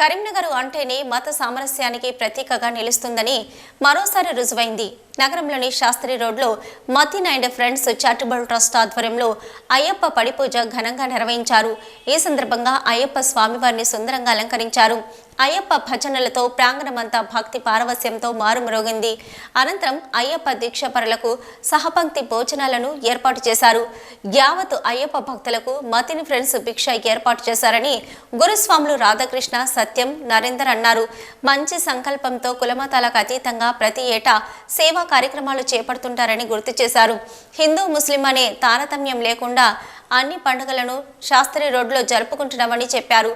కరీంనగర్ అంటేనే మత సామరస్యానికి ప్రతీకగా నిలుస్తుందని మరోసారి రుజువైంది. నగరంలోని శాస్త్రి రోడ్లో Matin and friends charitable trust ఆధ్వర్యంలో అయ్యప్ప పడిపూజ ఘనంగా నిర్వహించారు. ఈ సందర్భంగా అయ్యప్ప స్వామివారిని సుందరంగా అలంకరించారు. అయ్యప్ప భజనలతో ప్రాంగణమంతా భక్తి పారవస్యంతో మారుమ్రోగింది. అనంతరం అయ్యప్ప దీక్షపరులకు సహపంక్తి భోజనాలను ఏర్పాటు చేశారు. యావత్ అయ్యప్ప భక్తులకు మతిని ఫ్రెండ్స్ భిక్ష ఏర్పాటు చేశారని గురుస్వాములు రాధాకృష్ణ సత్యం నరేందర్ అన్నారు. మంచి సంకల్పంతో కులమతాలకు అతీతంగా ప్రతి ఏటా సేవా కార్యక్రమాలు చేపడుతుంటారని గుర్తు చేశారు. హిందూ ముస్లిం అనే తారతమ్యం లేకుండా అన్ని పండుగలను శాస్త్రి రోడ్లో జరుపుకుంటున్నామని చెప్పారు.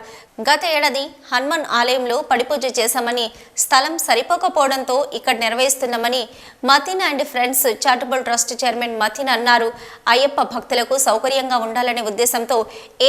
గత ఏడాది హనుమాన్ ఆలయంలో పడిపూజ చేశామని స్థలం సరిపోకపోవడంతో ఇక్కడ నిర్వహిస్తున్నామని Matin and friends charitable trust chairman Matin అన్నారు. అయ్యప్ప భక్తులకు సౌకర్యంగా ఉండాలనే ఉద్దేశంతో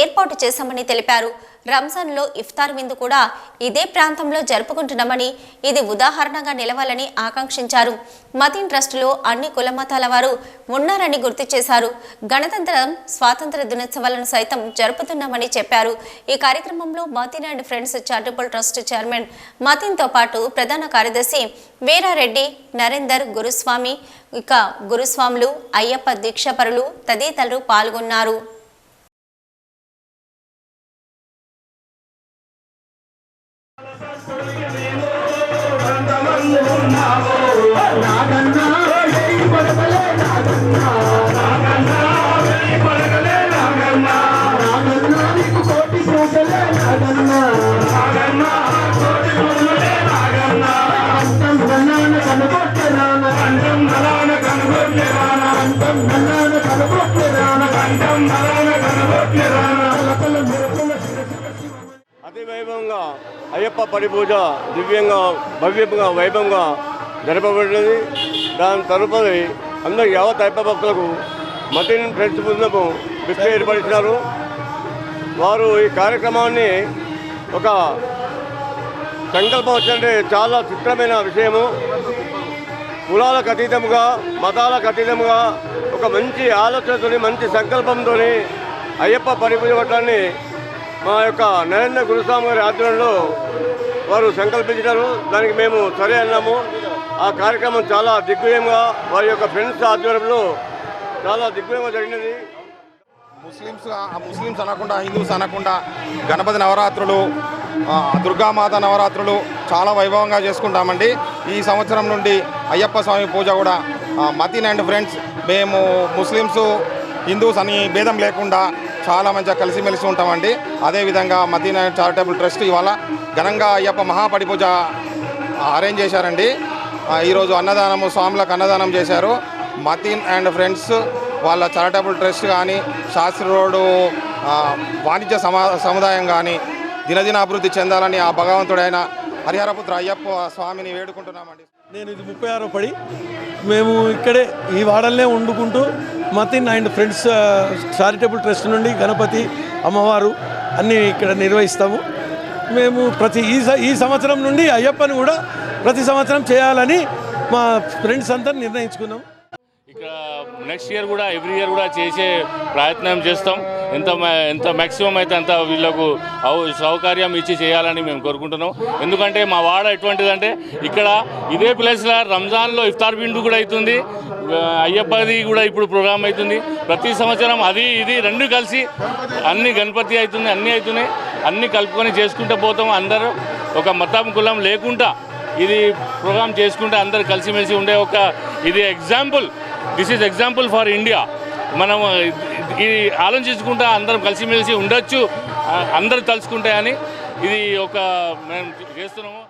ఏర్పాటు చేశామని తెలిపారు. రంజాన్లో ఇఫ్తార్ విందు కూడా ఇదే ప్రాంతంలో జరుపుకుంటున్నామని ఇది ఉదాహరణగా నిలవాలని ఆకాంక్షించారు. మతిన్ ట్రస్టులో అన్ని కుల మతాల వారు ఉన్నారని గుర్తు చేశారు. గణతంత్రం స్వాతంత్ర దినోత్సవాలను సైతం జరుపుతున్నామని చెప్పారు. ఈ కార్యక్రమంలో Matin and friends charitable trust chairman మతిన్తో పాటు ప్రధాన కార్యదర్శి వీరారెడ్డి నరేందర్ గురుస్వామి ఇక గురుస్వాములు అయ్యప్ప దీక్షపరులు తదితరులు పాల్గొన్నారు. అతి అయ్యప్ప పరిపూజ దివ్యంగా భవ్యంగా వైభవంగా జరపబడినది దాని తదుపరి అందరు యావత్ అయ్యప్ప భక్తులకు మతిని ఫ్రెండ్స్ బృందము విష్ణు ఏర్పరిచినారు. వారు ఈ కార్యక్రమాన్ని ఒక సంకల్పం వచ్చినట్టే చాలా చిత్రమైన విషయము. కులాలకు అతీతముగా మతాలకు అతీతముగా ఒక మంచి ఆలోచనతోని మంచి సంకల్పంతో అయ్యప్ప పరిపూజ పట్టాన్ని మా యొక్క నరేంద్ర గురుస్వామి గారి ఆధ్వర్యంలో వారు సంకల్పించినారు దానికి మేము సరే అన్నాము. ఆ కార్యక్రమం చాలా దిగ్విజయంగా వారి యొక్క ఫ్రెండ్స్ ఆధ్వర్యంలో చాలా దిగ్విజయంగా జరిగినది. ముస్లిమ్స్ ఆ ముస్లిమ్స్ అనకుండా హిందూస్ అనకుండా గణపతి నవరాత్రులు దుర్గామాత నవరాత్రులు చాలా వైభవంగా చేసుకుంటామండి. ఈ సంవత్సరం నుండి అయ్యప్ప స్వామి పూజ కూడా మతిన్ అండ్ ఫ్రెండ్స్ మేము ముస్లిమ్స్ హిందూస్ అని భేదం లేకుండా చాలా మంచిగా కలిసిమెలిసి ఉంటామండి. అదేవిధంగా మదీన్ అండ్ చారిటబుల్ ట్రస్ట్ ఇవాళ ఘనంగా అయ్యప్ప మహాపడి పూజ అరేంజ్ చేశారండి. ఈరోజు అన్నదానము స్వాములకు అన్నదానం చేశారు. మతీన్ అండ్ ఫ్రెండ్స్ వాళ్ళ చారిటబుల్ ట్రస్ట్ కానీ శాస్త్రి రోడ్డు వాణిజ్య సమా సముదాయం కానీ దినదిన అభివృద్ధి చెందాలని ఆ భగవంతుడైన హరిహరపుత్ర అయ్యప్ప స్వామిని వేడుకుంటున్నామండి. నేను ఇది ముప్పై ఆరో పడి. మేము ఇక్కడే ఈ వాడల్నే వండుకుంటూ Matin and friends charitable trust నుండి గణపతి అమ్మవారు అన్నీ ఇక్కడ నిర్వహిస్తాము. మేము ప్రతి ఈ స- ఈ సంవత్సరం నుండి అయ్యప్పని కూడా ప్రతి సంవత్సరం చేయాలని మా ఫ్రెండ్స్ అంతా నిర్ణయించుకున్నాం ఇక్కడ నెక్స్ట్ ఇయర్ కూడా ఎవ్రీ ఇయర్ కూడా చేసే ప్రయత్నం చేస్తాం. ఎంత ఎంత మ్యాక్సిమం అయితే అంత వీళ్ళకు సౌకర్యం ఇచ్చి చేయాలని మేము కోరుకుంటున్నాం. ఎందుకంటే మా వాడ ఎటువంటిదంటే ఇక్కడ ఇదే ప్లేస్లో రంజాన్లో ఇఫ్తార్ బిండు కూడా అవుతుంది అయ్యప్పది కూడా ఇప్పుడు ప్రోగ్రామ్ అవుతుంది ప్రతి సంవత్సరం అది ఇది రెండు కలిసి అన్ని గణపతి అవుతుంది అన్నీ అవుతున్నాయి అన్నీ కలుపుకొని చేసుకుంటూ పోతాం అందరూ. ఒక మతం కులం లేకుండా ఇది ప్రోగ్రామ్ చేసుకుంటే అందరు కలిసిమెలిసి ఉండే ఒక ఇది example. This is example for India మనం ఇది ఆలోచించుకుంటా అందరం కలిసిమెలిసి ఉండొచ్చు అందరు అందరూ అని ఇది ఒక మేము చేస్తున్నాము.